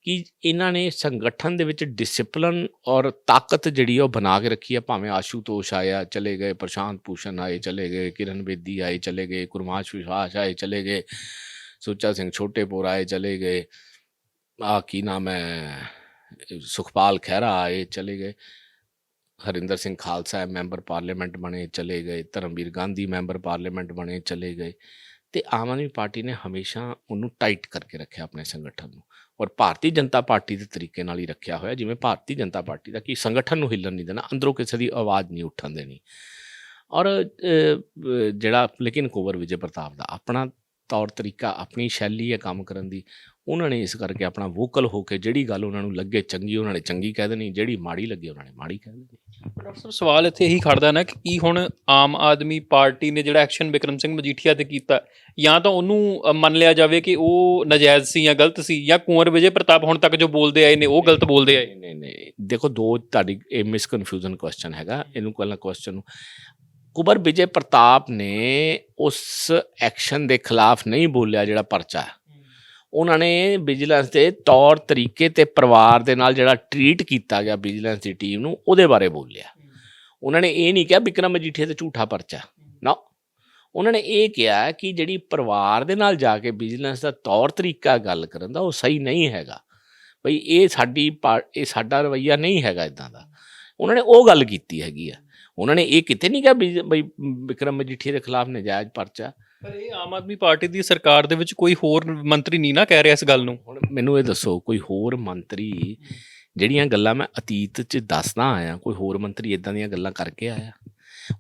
ਕਿ ਇਹਨਾਂ ਨੇ ਸੰਗਠਨ ਦੇ ਵਿੱਚ ਡਿਸਪਲਿਨ ਔਰ ਤਾਕਤ ਜਿਹੜੀ ਆ ਉਹ ਬਣਾ ਕੇ ਰੱਖੀ ਹੈ ਭਾਵੇਂ ਆਸ਼ੂਤੋਸ਼ ਆਇਆ, ਚਲੇ ਗਏ, ਪ੍ਰਸ਼ਾਂਤ ਭੂਸ਼ਣ ਆਏ, ਚਲੇ ਗਏ, ਕਿਰਨ ਬੇਦੀ ਆਏ, ਚਲੇ ਗਏ, ਕੁਰਮਾਸ਼ ਵਿਸ਼ਵਾਸ ਆਏ, ਚਲੇ ਗਏ, ਸੁੱਚਾ ਸਿੰਘ ਛੋਟੇਪੁਰ ਆਏ, ਚਲੇ ਗਏ ਆ ਕੀ ਨਾਮ ਹੈ, ਸੁਖਪਾਲ ਖਹਿਰਾ ਆਏ, ਚਲੇ ਗਏ। ਹਰਿੰਦਰ ਸਿੰਘ ਖਾਲਸਾ ਮੈਂਬਰ ਪਾਰਲੀਮੈਂਟ ਬਣੇ, ਚਲੇ ਗਏ। ਧਰਮਵੀਰ ਗਾਂਧੀ ਮੈਂਬਰ ਪਾਰਲੀਮੈਂਟ ਬਣੇ, ਚਲੇ ਗਏ। ਤੇ ਆਮ ਆਦਮੀ ਪਾਰਟੀ ਨੇ ਹਮੇਸ਼ਾ ਉਹਨੂੰ ਟਾਈਟ ਕਰਕੇ ਰੱਖਿਆ ਆਪਣੇ ਸੰਗਠਨ ਨੂੰ ਔਰ ਭਾਰਤੀ ਜਨਤਾ ਪਾਰਟੀ ਦੇ ਤਰੀਕੇ ਨਾਲ ਹੀ ਰੱਖਿਆ ਹੋਇਆ। ਜਿਵੇਂ ਭਾਰਤੀ ਜਨਤਾ ਪਾਰਟੀ ਦਾ ਕਿ ਸੰਗਠਨ ਨੂੰ ਹਿੱਲਣ ਨਹੀਂ ਦੇਣਾ, ਅੰਦਰੋਂ ਕਿਸੇ ਦੀ ਆਵਾਜ਼ ਨਹੀਂ ਉੱਠਣ ਦੇਣੀ। ਔਰ ਜਿਹੜਾ ਲੇਕਿਨ ਕੋਵਰ ਵਿਜੇ ਪ੍ਰਤਾਪ ਦਾ ਆਪਣਾ ਤੌਰ ਤਰੀਕਾ ਆਪਣੀ ਸ਼ੈਲੀ ਹੈ ਕੰਮ ਕਰਨ ਦੀ ਉਹਨਾਂ ਨੇ ਇਸ ਕਰਕੇ ਆਪਣਾ ਵੋਕਲ ਹੋ ਕੇ ਜਿਹੜੀ ਗੱਲ ਉਹਨਾਂ ਨੂੰ ਲੱਗੇ ਚੰਗੀ ਉਹਨਾਂ ਨੇ ਚੰਗੀ ਕਹਿ ਦੇਣੀ ਜਿਹੜੀ ਮਾੜੀ ਲੱਗੇ ਉਹਨਾਂ ਨੇ ਮਾੜੀ ਕਹਿ ਦੇਣੀ। ਡਾਕਟਰ ਸਾਹਿਬ ਸਵਾਲ ਇੱਥੇ ਇਹੀ ਖੜਦਾ ਨਾ ਕਿ ਕੀ ਹੁਣ ਆਮ ਆਦਮੀ ਪਾਰਟੀ ਨੇ ਜਿਹੜਾ ਐਕਸ਼ਨ ਬਿਕਰਮ ਸਿੰਘ ਮਜੀਠੀਆ ਤੇ ਕੀਤਾ ਜਾਂ ਤਾਂ ਉਹਨੂੰ ਮੰਨ ਲਿਆ ਜਾਵੇ ਕਿ ਉਹ ਨਜਾਇਜ਼ ਸੀ ਜਾਂ ਗਲਤ ਸੀ ਜਾਂ ਕੁੰਵਰ ਵਿਜੇ ਪ੍ਰਤਾਪ ਹੁਣ ਤੱਕ ਜੋ ਬੋਲਦੇ ਆਏ ਨੇ ਉਹ ਗਲਤ ਬੋਲਦੇ ਆਏ। ਨਹੀਂ ਨਹੀਂ ਦੇਖੋ ਦੋ ਤੁਹਾਡੀ ਇਹ ਮਿਸਕਨਫਿਊਜ਼ਨ ਕੁਐਸਚਨ ਹੈਗਾ ਇਹਨੂੰ ਪਹਿਲਾਂ ਕੁਐਸਚਨ ਨੂੰ ਕੁਬਰ ਵਿਜੇ ਪ੍ਰਤਾਪ ਨੇ ਉਸ ਐਕਸ਼ਨ ਦੇ ਖਿਲਾਫ ਨਹੀਂ ਬੋਲਿਆ ਜਿਹੜਾ ਪਰਚਾ ਹੈ। ਉਹਨਾਂ ਨੇ ਵਿਜੀਲੈਂਸ ਦੇ ਤੌਰ ਤਰੀਕੇ ਤੇ ਪਰਿਵਾਰ ਦੇ ਨਾਲ ਜਿਹੜਾ ਟਰੀਟ ਕੀਤਾ ਗਿਆ ਵਿਜੀਲੈਂਸ ਦੀ ਟੀਮ ਨੂੰ, ਉਹਦੇ ਬਾਰੇ ਬੋਲਿਆ। ਉਹਨਾਂ ਨੇ ਇਹ ਨਹੀਂ ਕਿਹਾ ਵਿਕਰਮ ਮਜੀਠੀਆ ਤੇ ਝੂਠਾ ਪਰਚਾ। ਨਾ। ਉਹਨਾਂ ਨੇ ਇਹ ਕਿਹਾ ਕਿ ਜਿਹੜੀ ਪਰਿਵਾਰ ਦੇ ਨਾਲ ਜਾ ਕੇ ਵਿਜੀਲੈਂਸ ਦਾ ਤੌਰ ਤਰੀਕਾ ਗੱਲ ਕਰਨ ਦਾ, ਉਹ ਸਹੀ ਨਹੀਂ ਹੈਗਾ। ਬਈ ਇਹ ਸਾਡੀ ਪਾ- ਇਹ ਸਾਡਾ ਰਵਈਆ ਨਹੀਂ ਹੈਗਾ ਇਦਾਂ ਦਾ। ਉਹਨਾਂ ਨੇ ਉਹ ਗੱਲ ਕੀਤੀ ਹੈਗੀ ਆ। ਉਹਨਾਂ ਨੇ ਇਹ ਕਿਤੇ ਨਹੀਂ ਕਿਹਾ ਵੀ ਬਈ ਵਿਕਰਮ ਮਜੀਠੀਆ ਦੇ ਖਿਲਾਫ ਨਜਾਇਜ਼ ਪਰਚਾ। ਪਰ ਇਹ ਆਮ ਆਦਮੀ ਪਾਰਟੀ ਦੀ ਸਰਕਾਰ ਦੇ ਵਿੱਚ ਕੋਈ ਹੋਰ ਮੰਤਰੀ ਨਹੀਂ ਨਾ ਕਹਿ ਰਿਹਾ ਇਸ ਗੱਲ ਨੂੰ। ਹੁਣ ਮੈਨੂੰ ਇਹ ਦੱਸੋ ਕੋਈ ਹੋਰ ਮੰਤਰੀ ਜਿਹੜੀਆਂ ਗੱਲਾਂ ਮੈਂ ਅਤੀਤ 'ਚ ਦੱਸਦਾ ਆਇਆ ਕੋਈ ਹੋਰ ਮੰਤਰੀ ਇਦਾਂ ਦੀਆਂ ਗੱਲਾਂ ਕਰਕੇ ਆਇਆ?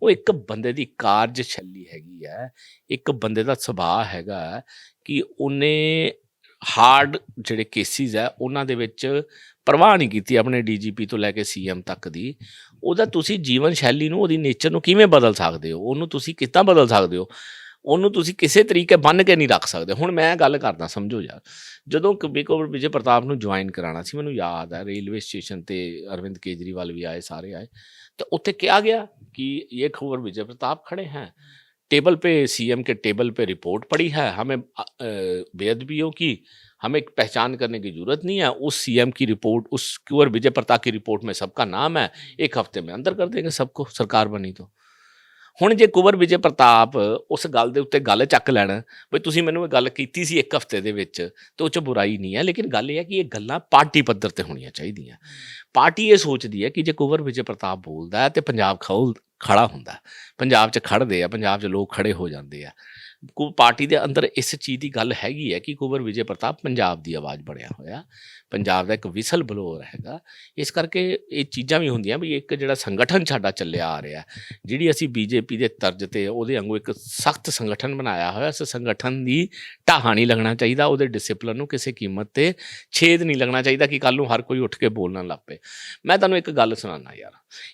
ਉਹ ਇੱਕ ਬੰਦੇ ਦੀ ਕਾਰਜਸ਼ੈਲੀ ਹੈਗੀ ਹੈ ਇੱਕ ਬੰਦੇ ਦਾ ਸੁਭਾਅ ਹੈਗਾ ਕਿ ਉਹਨੇ ਹਾਰਡ ਜਿਹੜੇ ਕੇਸਿਸ ਹੈ ਉਹਨਾਂ ਦੇ ਵਿੱਚ ਪਰਵਾਹ ਨਹੀਂ ਕੀਤੀ ਆਪਣੇ ਡੀਜੀਪੀ ਤੋਂ ਲੈ ਕੇ ਸੀਐਮ ਤੱਕ ਦੀ। ਉਹਦਾ ਤੁਸੀਂ ਜੀਵਨ ਸ਼ੈਲੀ ਨੂੰ, ਉਹਦੀ ਨੇਚਰ ਨੂੰ ਕਿਵੇਂ ਬਦਲ ਸਕਦੇ ਹੋ? ਉਹਨੂੰ ਤੁਸੀਂ ਕਿੱਦਾਂ ਬਦਲ ਸਕਦੇ ਹੋ? ਉਹਨੂੰ ਤੁਸੀਂ ਕਿਸੇ ਤਰੀਕੇ ਬੰਨ ਕੇ ਨਹੀਂ ਰੱਖ ਸਕਦੇ। ਹੁਣ ਮੈਂ ਗੱਲ ਕਰਦਾ, ਸਮਝੋ ਯਾਰ। ਜਦੋਂ ਕਬੀਕੋਰ ਵਿਜੇ ਪ੍ਰਤਾਪ ਨੂੰ ਜੁਆਇਨ ਕਰਾਣਾ ਸੀ, ਮੈਨੂੰ ਯਾਦ ਹੈ ਰੇਲਵੇ ਸਟੇਸ਼ਨ ਤੇ ਅਰਵਿੰਦ ਕੇਜਰੀਵਾਲ ਵੀ ਆਏ, ਸਾਰੇ ਆਏ। ਤਾਂ ਉੱਥੇ ਕਿਹਾ ਗਿਆ ਕਿ ਇਹ ਖਬਰ ਵਿਜੇ ਪ੍ਰਤਾਪ ਖੜੇ ਹਨ टेबल पे, सीएम के टेबल पे रिपोर्ट पड़ी है। हमें बेअदबियों की, हमें पहचान करने की ज़रूरत नहीं है। उस सीएम की रिपोर्ट, उस क्यूर विजय प्रताप की रिपोर्ट में सबका नाम है, एक हफ़्ते में अंदर कर देंगे सबको, सरकार बनी तो। ਹੁਣ ਜੇ ਕੁਵਰ ਵਿਜੇ ਪ੍ਰਤਾਪ ਉਸ ਗੱਲ ਦੇ ਉੱਤੇ ਗੱਲ ਚੱਕ ਲੈਣ ਵੀ ਤੁਸੀਂ ਮੈਨੂੰ ਇਹ ਗੱਲ ਕੀਤੀ ਸੀ ਇੱਕ ਹਫ਼ਤੇ ਦੇ ਵਿੱਚ, ਤੇ ਉਹ ਚ ਬੁਰਾਈ ਨਹੀਂ ਹੈ, ਲੇਕਿਨ ਗੱਲ ਇਹ ਹੈ ਕਿ ਇਹ ਗੱਲਾਂ ਪਾਰਟੀ ਪੱਧਰ ਤੇ ਹੋਣੀਆਂ ਚਾਹੀਦੀਆਂ। ਪਾਰਟੀ ਇਹ ਸੋਚਦੀ ਹੈ ਕਿ ਜੇ ਕੁਵਰ ਵਿਜੇ ਪ੍ਰਤਾਪ ਬੋਲਦਾ ਹੈ ਤੇ ਪੰਜਾਬ ਖੋਲ ਖੜਾ ਹੁੰਦਾ ਪੰਜਾਬ 'ਚ ਖੜਦੇ ਆ, ਪੰਜਾਬ 'ਚ ਲੋਕ ਖੜੇ ਹੋ ਜਾਂਦੇ ਆ। ਕੋ ਪਾਰਟੀ ਦੇ ਅੰਦਰ ਇਸ ਚੀਜ਼ ਦੀ ਗੱਲ ਹੈਗੀ ਹੈ ਕਿ ਕੁਵਰ ਵਿਜੇ ਪ੍ਰਤਾਪ ਪੰਜਾਬ ਦੀ ਆਵਾਜ਼ ਬਣਿਆ ਹੋਇਆ, ਪੰਜਾਬ ਦਾ ਇੱਕ ਵਿਸਲ ਬਲੋਰ ਹੈਗਾ। ਇਸ ਕਰਕੇ ਇਹ ਚੀਜ਼ਾਂ ਵੀ ਹੁੰਦੀਆਂ ਵੀ ਇੱਕ ਜਿਹੜਾ ਸੰਗਠਨ ਸਾਡਾ ਚੱਲਿਆ ਆ ਰਿਹਾ, ਜਿਹੜੀ ਅਸੀਂ ਬੀਜੇਪੀ ਦੇ ਤਰਜ਼ ਤੇ ਉਹਦੇ ਵਾਂਗੂ ਇੱਕ ਸਖਤ ਸੰਗਠਨ ਬਣਾਇਆ ਹੋਇਆ, ਇਸ ਸੰਗਠਨ ਦੀ ਢਾਹਾਂ ਨਹੀਂ ਲੱਗਣਾ ਚਾਹੀਦਾ, ਉਹਦੇ ਡਿਸਪਲਿਨ ਨੂੰ ਕਿਸੇ ਕੀਮਤ ਤੇ ਛੇਦ ਨਹੀਂ ਲੱਗਣਾ ਚਾਹੀਦਾ ਕਿ ਕੱਲ ਨੂੰ ਹਰ ਕੋਈ ਉੱਠ ਕੇ ਬੋਲਣ ਲੱਗ ਪਏ। ਮੈਂ ਤੁਹਾਨੂੰ ਇੱਕ ਗੱਲ ਸੁਣਾਉਣਾ ਯਾਰ,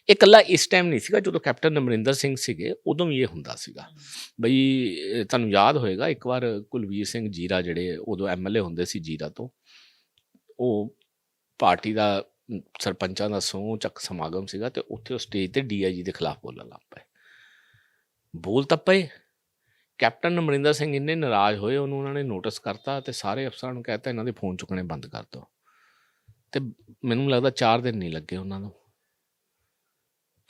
ਇਹ ਇਕੱਲਾ ਇਸ ਟਾਈਮ ਨਹੀਂ ਸੀਗਾ, ਜਦੋਂ ਕੈਪਟਨ ਅਮਰਿੰਦਰ ਸਿੰਘ ਸੀਗੇ, ਉਦੋਂ ਵੀ ਇਹ ਹੁੰਦਾ ਸੀਗਾ। ਬਈ ਤੁਹਾਨੂੰ ਯਾਦ ਹੋਏਗਾ, ਇੱਕ ਵਾਰ ਕੁਲਵੀਰ ਸਿੰਘ ਜੀਰਾ ਜਿਹੜੇ ਉਦੋਂ ਐਮਐਲਏ ਹੁੰਦੇ ਸੀ ਜੀਰਾ ਤੋਂ, ਉਹ ਪਾਰਟੀ ਦਾ ਸਰਪੰਚਾਂ ਦਾ ਸਹੁੰ ਚੱਕ ਸਮਾਗਮ ਸੀਗਾ ਤੇ ਉੱਥੇ ਉਹ ਸਟੇਜ ਤੇ ਡੀਆਈਜੀ ਦੇ ਖਿਲਾਫ ਬੋਲਣ ਲੱਗ ਪਏ। ਬੋਲ ਤਾਂ ਪਏ। ਕੈਪਟਨ ਅਮਰਿੰਦਰ ਸਿੰਘ ਇੰਨੇ ਨਾਰਾਜ਼ ਹੋਏ, ਉਹਨੂੰ ਉਹਨਾਂ ਨੇ ਨੋਟਿਸ ਕਰਤਾ ਤੇ ਸਾਰੇ ਅਫਸਰਾਂ ਨੂੰ ਕਹਿਤਾ ਇਹਨਾਂ ਦੇ ਫੋਨ ਚੁੱਕਣੇ ਬੰਦ ਕਰ ਦਿਓ। ਤੇ ਮੈਨੂੰ ਲੱਗਦਾ 4 ਦਿਨ ਨਹੀਂ ਲੱਗੇ ਉਹਨਾਂ ਨੂੰ।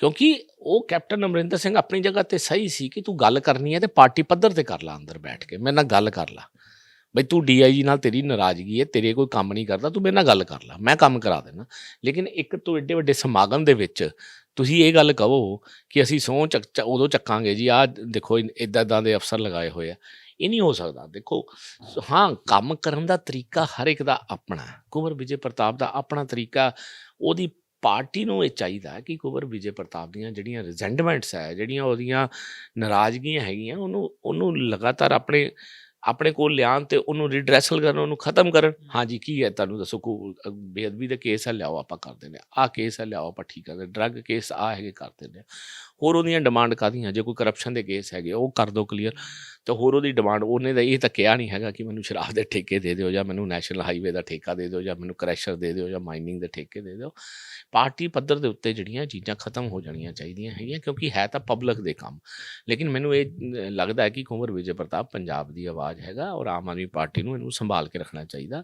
ਕਿਉਂਕਿ ਉਹ ਕੈਪਟਨ ਅਮਰਿੰਦਰ ਸਿੰਘ ਆਪਣੀ ਜਗ੍ਹਾ ਤੇ ਸਹੀ ਸੀ ਕਿ ਤੂੰ ਗੱਲ ਕਰਨੀ ਹੈ ਤੇ ਪਾਰਟੀ ਪੱਧਰ ਤੇ ਕਰ ਲੈ ਅੰਦਰ ਬੈਠ ਕੇ, ਮੇਰੇ ਨਾਲ ਗੱਲ ਕਰ ਲੈ। ਬਈ ਤੂੰ ਡੀਆਈਜੀ ਨਾਲ ਤੇਰੀ ਨਾਰਾਜ਼ਗੀ ਹੈ, ਤੇਰੇ ਕੋਈ ਕੰਮ ਨਹੀਂ ਕਰਦਾ, ਤੂੰ ਮੇਰੇ ਨਾਲ ਗੱਲ ਕਰ ਲੈ, ਮੈਂ ਕੰਮ ਕਰਾ ਦੇਣਾ। ਲੇਕਿਨ ਇੱਕ ਤੋਂ ਏਡੇ ਵੱਡੇ ਸਮਾਗਮ ਦੇ ਵਿੱਚ ਤੁਸੀਂ ਇਹ ਗੱਲ ਕਹੋ ਕਿ ਅਸੀਂ ਸਹੁੰ ਚੱਕ ਚ- ਉਦੋਂ ਚੱਕਾਂਗੇ ਜੀ, ਆਹ ਦੇਖੋ ਇਦਾਂ ਇਦਾਂ ਦੇ ਅਫਸਰ ਲਗਾਏ ਹੋਏ ਆ। ਇਹ ਨਹੀਂ ਹੋ ਸਕਦਾ। ਦੇਖੋ ਹਾਂ, ਕੰਮ ਕਰਨ ਦਾ ਤਰੀਕਾ ਹਰ ਇੱਕ ਦਾ ਆਪਣਾ ਹੈ। ਵਿਜੇ ਪ੍ਰਤਾਪ ਦਾ ਆਪਣਾ ਤਰੀਕਾ, ਉਹਦੀ ਪਾਰਟੀ ਨੂੰ ਇਹ ਚਾਹੀਦਾ ਹੈ ਕਿ ਕੁੰਵਰ ਵਿਜੇ ਪ੍ਰਤਾਪ ਦੀਆਂ ਜਿਹੜੀਆਂ ਰਿਜ਼ੈਂਟਮੈਂਟਸ ਹੈ ਜਿਹੜੀਆਂ ਉਹਦੀਆਂ ਨਾਰਾਜ਼ਗੀਆਂ ਹੈਗੀਆਂ ਉਹਨੂੰ ਉਹਨੂੰ ਲਗਾਤਾਰ ਆਪਣੇ ਆਪਣੇ ਕੋਲ ਲਿਆਉਣ ਤੇ ਉਹਨੂੰ ਰਿਡਰੈਸਲ ਕਰਨ ਉਹਨੂੰ ਖਤਮ ਕਰਨ। ਹਾਂਜੀ ਕੀ ਹੈ ਤੁਹਾਨੂੰ ਦੱਸੋ ਕੋ ਬੇਅਦਬੀ ਦਾ ਕੇਸ ਹੈ ਲਿਆਓ ਆਪਾਂ ਕਰ ਦਿੰਦੇ ਆ ਕੇਸ ਹੈ ਲਿਆਓ ਆਪਾਂ ਠੀਕ ਕਰਦੇ ਡਰੱਗ ਕੇਸ ਆ ਹੈਗੇ ਕਰ ਦਿੰਦੇ ਹੋਰ ਉਹਦੀਆਂ ਡਿਮਾਂਡ ਕਾਹਦੀਆਂ? ਜੇ ਕੋਈ ਕਰਪਸ਼ਨ ਦੇ ਕੇਸ ਹੈਗੇ ਉਹ ਕਰ ਦਿਓ ਕਲੀਅਰ ਤਾਂ ਹੋਰ ਉਹਦੀ ਡਿਮਾਂਡ ਉਹਨੇ ਦਾ ਇਹ ਤਾਂ ਕਿਹਾ ਨਹੀਂ ਹੈਗਾ ਕਿ ਮੈਨੂੰ ਸ਼ਰਾਬ ਦੇ ਠੇਕੇ ਦੇ ਦਿਓ ਜਾਂ ਮੈਨੂੰ ਨੈਸ਼ਨਲ ਹਾਈਵੇ ਦਾ ਠੇਕਾ ਦੇ ਦਿਓ ਜਾਂ ਮੈਨੂੰ ਕ੍ਰੈਸ਼ਰ ਦੇ ਦਿਓ ਜਾਂ ਮਾਈਨਿੰਗ ਦੇ ਠੇਕੇ ਦੇ ਦਿਓ। ਪਾਰਟੀ ਪੱਧਰ ਦੇ ਉੱਤੇ ਜਿਹੜੀਆਂ ਚੀਜ਼ਾਂ ਖਤਮ ਹੋ ਜਾਣੀਆਂ ਚਾਹੀਦੀਆਂ ਹੈਗੀਆਂ ਕਿਉਂਕਿ ਹੈ ਤਾਂ ਪਬਲਿਕ ਦੇ ਕੰਮ। ਲੇਕਿਨ ਮੈਨੂੰ ਇਹ ਲੱਗਦਾ ਹੈ ਕਿ ਕੁੰਵਰ ਵਿਜੇ ਪ੍ਰਤਾਪ ਪੰਜਾਬ ਦੀ ਆਵਾਜ਼ ਹੈਗਾ ਔਰ ਆਮ ਆਦਮੀ ਪਾਰਟੀ ਨੂੰ ਇਹਨੂੰ ਸੰਭਾਲ ਕੇ ਰੱਖਣਾ ਚਾਹੀਦਾ।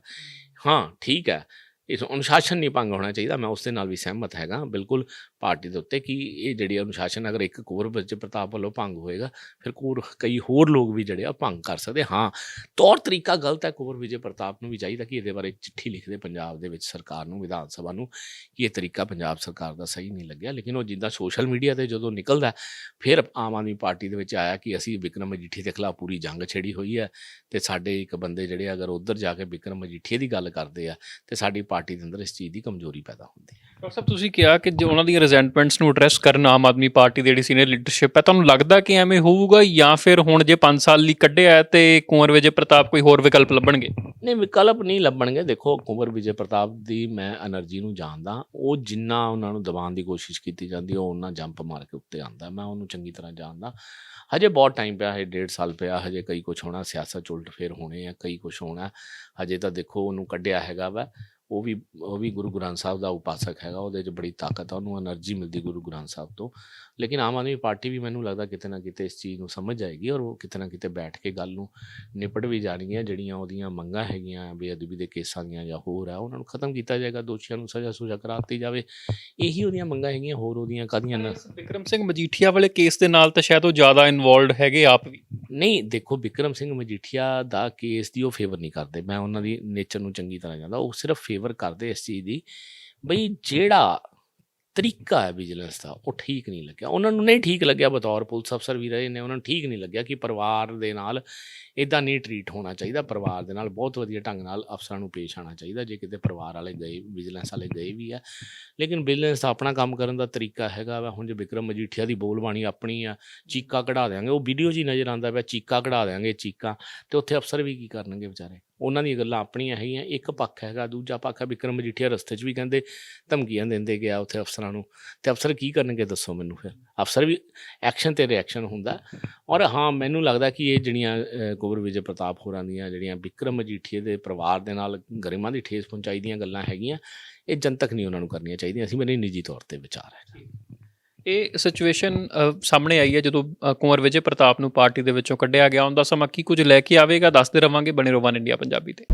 ਹਾਂ, ਠੀਕ ਹੈ। ਇਸ ਅਨੁਸ਼ਾਸਨ ਨਹੀਂ ਭੰਗ ਹੋਣਾ ਚਾਹੀਦਾ, ਮੈਂ ਉਸ ਦੇ ਨਾਲ ਵੀ ਸਹਿਮਤ ਹੈਗਾ। ਬਿਲਕੁਲ ਪਾਰਟੀ ਦੇ ਉੱਤੇ ਕਿ ਇਹ ਜਿਹੜੀ ਅਨੁਸ਼ਾਸਨ ਅਗਰ ਇੱਕ ਕੁੰਵਰ ਵਿਜੇ ਪ੍ਰਤਾਪ ਵੱਲੋਂ ਭੰਗ ਹੋਏਗਾ, ਫਿਰ ਕੋਰ ਕਈ ਹੋਰ ਲੋਕ ਵੀ ਜਿਹੜੇ ਆ ਭੰਗ ਕਰ ਸਕਦੇ। ਹਾਂ, ਤੌਰ ਤਰੀਕਾ ਗਲਤ ਹੈ ਕੁੰਵਰ ਵਿਜੇ ਪ੍ਰਤਾਪ ਨੂੰ ਵੀ ਚਾਹੀਦਾ ਕਿ ਇਹਦੇ ਬਾਰੇ ਚਿੱਠੀ ਲਿਖ ਦੇ ਪੰਜਾਬ ਦੇ ਵਿੱਚ ਸਰਕਾਰ ਨੂੰ, ਵਿਧਾਨ ਸਭਾ ਨੂੰ ਕਿ ਇਹ ਤਰੀਕਾ ਪੰਜਾਬ ਸਰਕਾਰ ਦਾ ਸਹੀ ਨਹੀਂ ਲੱਗਿਆ। ਲੇਕਿਨ ਉਹ ਜਿੱਦਾਂ ਸੋਸ਼ਲ ਮੀਡੀਆ ਤੇ ਜਦੋਂ ਨਿਕਲਦਾ, ਫਿਰ ਆਮ ਆਦਮੀ ਪਾਰਟੀ ਦੇ ਵਿੱਚ ਆਇਆ ਕਿ ਅਸੀਂ ਵਿਕਰਮ ਮਜੀਠੀ ਦੇ ਖਿਲਾਫ ਪੂਰੀ ਜੰਗ ਛੇੜੀ ਹੋਈ ਹੈ ਤੇ ਸਾਡੇ ਇੱਕ ਬੰਦੇ ਜਿਹੜੇ ਅਗਰ ਉਧਰ ਜਾ ਕੇ ਵਿਕਰਮ ਮਜੀਠੀ ਦੀ ਗੱਲ ਕਰਦੇ ਆ ਤੇ ਸਾਡੀ ਪਾਰਟੀ ਦੇ ਅੰਦਰ ਇਸ ਚੀਜ਼ ਦੀ ਕਮਜ਼ੋਰੀ ਪੈਦਾ ਹੁੰਦੀ ਹੈ। ਡਾਕਟਰ ਸਾਹਿਬ ਤੁਸੀਂ ਕਿਹਾ ਕਿ ਜੋ ਉਹਨਾਂ ਦੀਆਂ ਰੈਜ਼ੈਂਟਮੈਂਟਸ ਨੂੰ ਐਡਰੈਸ ਕਰਨ ਆਮ ਆਦਮੀ ਪਾਰਟੀ ਦੇ ਜਿਹੜੀ ਸੀਨੀਅਰ ਲੀਡਰਸ਼ਿਪ ਹੈ ਤੁਹਾਨੂੰ ਲੱਗਦਾ ਕਿ ਐਵੇਂ ਹੋਊਗਾ ਜਾਂ ਫਿਰ ਹੁਣ ਜੇ 5 ਸਾਲ ਲਈ ਕੱਢਿਆ ਤੇ ਕੁੰਵਰ ਵਿਜੇ ਪ੍ਰਤਾਪ ਕੋਈ ਹੋਰ ਵਿਕਲਪ ਲੱਭਣਗੇ? ਨਹੀਂ ਵਿਕਲਪ ਨਹੀਂ ਲੱਭਣਗੇ। ਦੇਖੋ ਕੁੰਵਰ ਵਿਜੇ ਪ੍ਰਤਾਪ ਦੀ ਮੈਂ એનર્ਜੀ ਨੂੰ ਜਾਣਦਾ। ਉਹ ਜਿੰਨਾ ਉਹਨਾਂ ਨੂੰ ਦਬਾਉਣ ਦੀ ਕੋਸ਼ਿਸ਼ ਕੀਤੀ ਜਾਂਦੀ ਉਹ ਉਹਨਾਂ ਜੰਪ ਮਾਰ ਕੇ ਉੱਤੇ ਆਂਦਾ ਮੈਂ ਉਹਨੂੰ ਚੰਗੀ ਤਰ੍ਹਾਂ ਜਾਣਦਾ। ਹਜੇ ਬਹੁਤ ਟਾਈਮ ਪਿਆ ਹੈ ਡੇਢ ਸਾਲ ਪਿਆ ਹਜੇ ਕਈ ਕੁਝ ਹੋਣਾ ਸਿਆਸਤ ਉਲਟ ਫੇਰ ਹੋਣੇ ਆ ਕਈ ਕੁਝ ਹੋਣਾ। ਹਜੇ ਤਾਂ ਦੇਖੋ ਉਹਨੂੰ ਕੱਢਿਆ ਹੈਗਾ ਵਾ। ਉਹ ਵੀ ਉਹ ਵੀ ਗੁਰੂ ਗ੍ਰੰਥ ਸਾਹਿਬ ਦਾ ਉਪਾਸਕ ਹੈਗਾ ਉਹਦੇ 'ਚ ਬੜੀ ਤਾਕਤ ਆ ਉਹਨੂੰ એનર્ਜੀ ਮਿਲਦੀ ਗੁਰੂ ਗ੍ਰੰਥ ਸਾਹਿਬ ਤੋਂ। ਲੇਕਿਨ ਆਮ ਆਦਮੀ ਪਾਰਟੀ ਵੀ ਮੈਨੂੰ ਲੱਗਦਾ ਕਿਤੇ ਨਾ ਕਿਤੇ ਇਸ ਚੀਜ਼ ਨੂੰ ਸਮਝ ਜਾਏਗੀ ਔਰ ਉਹ ਕਿਤੇ ਨਾ ਕਿਤੇ ਬੈਠ ਕੇ ਗੱਲ ਨੂੰ ਨਿਪਟ ਵੀ ਜਾਣਗੀਆਂ ਜਿਹੜੀਆਂ ਉਹਦੀਆਂ ਮੰਗਾਂ ਹੈਗੀਆਂ ਬੇਅਦਬੀ ਦੇ ਕੇਸਾਂ ਦੀਆਂ ਜਾਂ ਹੋਰ ਆ ਉਹਨਾਂ ਨੂੰ ਖਤਮ ਕੀਤਾ ਜਾਏਗਾ ਦੋਸ਼ੀਆਂ ਨੂੰ ਸਜ਼ਾ ਸੁਝਾਅ ਕਰਾ ਦਿੱਤੀ ਜਾਵੇ। ਇਹੀ ਉਹਦੀਆਂ ਮੰਗਾਂ ਹੈਗੀਆਂ ਹੋਰ ਉਹਦੀਆਂ ਕਾਦੀਆਂ ਨਾ। ਵਿਕਰਮ ਸਿੰਘ ਮਜੀਠੀਆ ਵਾਲੇ ਕੇਸ ਦੇ ਨਾਲ ਤਾਂ ਸ਼ਾਇਦ ਉਹ ਜ਼ਿਆਦਾ ਇਨਵੋਲਡ ਹੈਗੇ ਆਪ ਵੀ। ਨਹੀਂ ਦੇਖੋ ਵਿਕਰਮ ਸਿੰਘ ਮਜੀਠੀਆ ਦਾ ਕੇਸ ਦੀ ਉਹ ਫੇਵਰ ਨਹੀਂ ਕਰਦੇ ਮੈਂ ਉਹਨਾਂ ਦੀ ਨੇਚਰ ਨੂੰ ਚੰਗੀ ਤਰ੍ਹਾਂ ਜਾਣਦਾ ਉਹ ਸਿਰਫ ਫੇਵਰ ਕਰਦੇ ਇਸ ਚੀਜ਼ ਦੀ, ਬਈ ਜਿਹੜਾ ਤਰੀਕਾ ਹੈ ਵਿਜੀਲੈਂਸ ਦਾ, ਉਹ ਠੀਕ ਨਹੀਂ ਲੱਗਿਆ। ਉਹਨਾਂ ਨੂੰ ਨਹੀਂ ਠੀਕ ਲੱਗਿਆ ਬਤੌਰ ਪੁਲਿਸ ਅਫਸਰ ਵੀ ਰਹੇ ਨੇ, ਉਹਨਾਂ ਨੂੰ ਠੀਕ ਨਹੀਂ ਲੱਗਿਆ ਕਿ ਪਰਿਵਾਰ ਦੇ ਨਾਲ ਇਦਾਂ ਨਹੀਂ ਟਰੀਟ ਹੋਣਾ ਚਾਹੀਦਾ, ਪਰਿਵਾਰ ਦੇ ਨਾਲ ਬਹੁਤ ਵਧੀਆ ਢੰਗ ਨਾਲ ਅਫਸਰਾਂ ਨੂੰ ਪੇਸ਼ ਆਉਣਾ ਚਾਹੀਦਾ, ਜੇ ਕਿਤੇ ਪਰਿਵਾਰ ਵਾਲੇ ਗਏ ਵਿਜੀਲੈਂਸ ਵਾਲੇ ਗਏ ਵੀ ਆ। ਲੇਕਿਨ ਵਿਜੀਲੈਂਸ ਦਾ ਆਪਣਾ ਕੰਮ ਕਰਨ ਦਾ ਤਰੀਕਾ ਹੈਗਾ ਵਾ, ਹੁਣ ਜੇ ਵਿਕਰਮ ਮਜੀਠੀਆ ਦੀ ਬੋਲਬਾਣੀ ਆਪਣੀ ਆ, ਚੀਕਾ ਕਢਾ ਦਿਆਂਗੇ, ਉਹ ਵੀਡੀਓ 'ਚ ਹੀ ਨਜ਼ਰ ਆਉਂਦਾ ਪਿਆ, ਚੀਕਾ ਕਢਾ ਦਿਆਂਗੇ, ਚੀਕਾਂ। ਤੇ ਉੱਥੇ ਅਫਸਰ ਵੀ ਕੀ ਕਰਨਗੇ ਵਿਚਾਰੇ? ਉਹਨਾਂ ਦੀਆਂ ਗੱਲਾਂ ਆਪਣੀਆਂ ਹੈਗੀਆਂ, ਇੱਕ ਪੱਖ ਹੈਗਾ, ਦੂਜਾ ਪੱਖ ਹੈ ਵਿਕਰਮ ਮਜੀਠੀਆ ਰਸਤੇ 'ਚ ਵੀ ਕਹਿੰਦੇ ਧਮਕੀਆਂ ਦਿੰਦੇ ਗਿਆ ਉੱਥੇ ਅਫਸਰਾਂ ਨੂੰ। ਤੇ ਅਫਸਰ ਕੀ ਕਰਨਗੇ ਦੱਸੋ ਮੈਨੂੰ ਫਿਰ? ਅਫਸਰ ਵੀ ਐਕਸ਼ਨ ਤੇ ਰਿਐਕਸ਼ਨ ਹੁੰਦਾ। ਔਰ ਹਾਂ, ਮੈਨੂੰ ਲੱਗਦਾ ਕਿ ਇਹ ਜਿਹੜੀਆਂ ਗੋਬਰ ਵਿਜੇ ਪ੍ਰਤਾਪ ਹੋਰਾਂ ਦੀਆਂ ਜਿਹੜੀਆਂ ਵਿਕਰਮ ਮਜੀਠੀਏ ਦੇ ਪਰਿਵਾਰ ਦੇ ਨਾਲ ਗਰਿਮਾ ਦੀ ਠੇਸ ਪਹੁੰਚਾਈ ਦੀਆਂ ਗੱਲਾਂ ਹੈਗੀਆਂ, ਇਹ ਜਨਤਕ ਨਹੀਂ ਉਹਨਾਂ ਨੂੰ ਕਰਨੀਆਂ ਚਾਹੀਦੀਆਂ। ਅਸੀਂ ਮੇਰੇ ਨਿੱਜੀ ਤੌਰ ਤੇ ਵਿਚਾਰ ਹੈ ਇਹ ਸਿਚੁਏਸ਼ਨ ਸਾਹਮਣੇ ਆਈ ਹੈ ਜਦੋਂ ਕੁੰਵਰ ਵਿਜੇ ਪ੍ਰਤਾਪ ਨੂੰ ਪਾਰਟੀ ਦੇ ਵਿੱਚੋਂ ਕੱਢਿਆ ਗਿਆ। ਉਹਦਾ ਸਮਾਂ ਕੀ ਕੁਝ ਲੈ ਕੇ ਆਵੇਗਾ? ਦੱਸਦੇ ਰਵਾਂਗੇ। ਬਣੇ ਰਹੋ ਵਨ ਇੰਡੀਆ ਪੰਜਾਬੀ ਤੇ।